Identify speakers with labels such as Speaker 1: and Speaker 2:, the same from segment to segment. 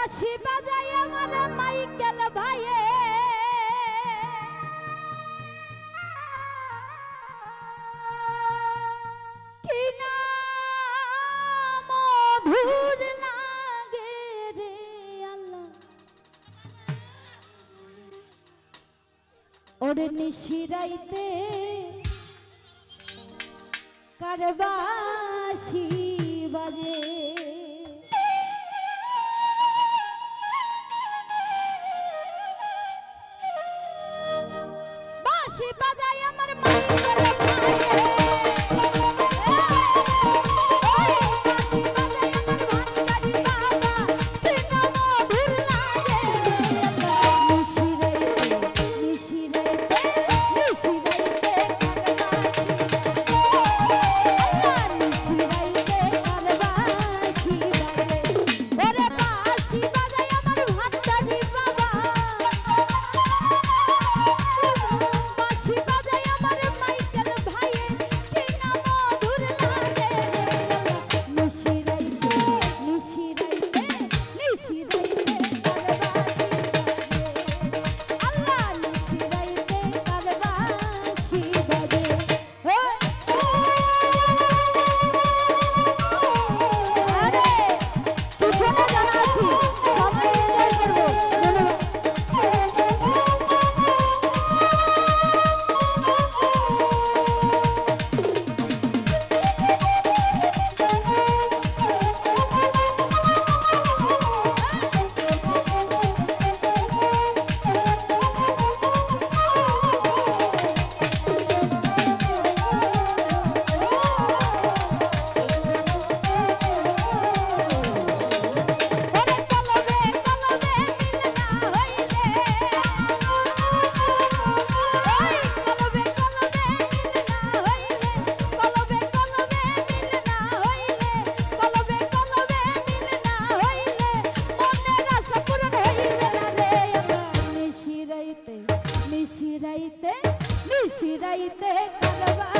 Speaker 1: বাঁশি বাজাই আমার মাইকেল ভাইয়ে। ওরে নিশিরাইতে কারবাসি বাজে? y te calabas.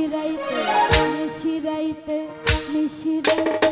Speaker 1: মিশিরাইতে মিশিরাইতে মিশিরাইতে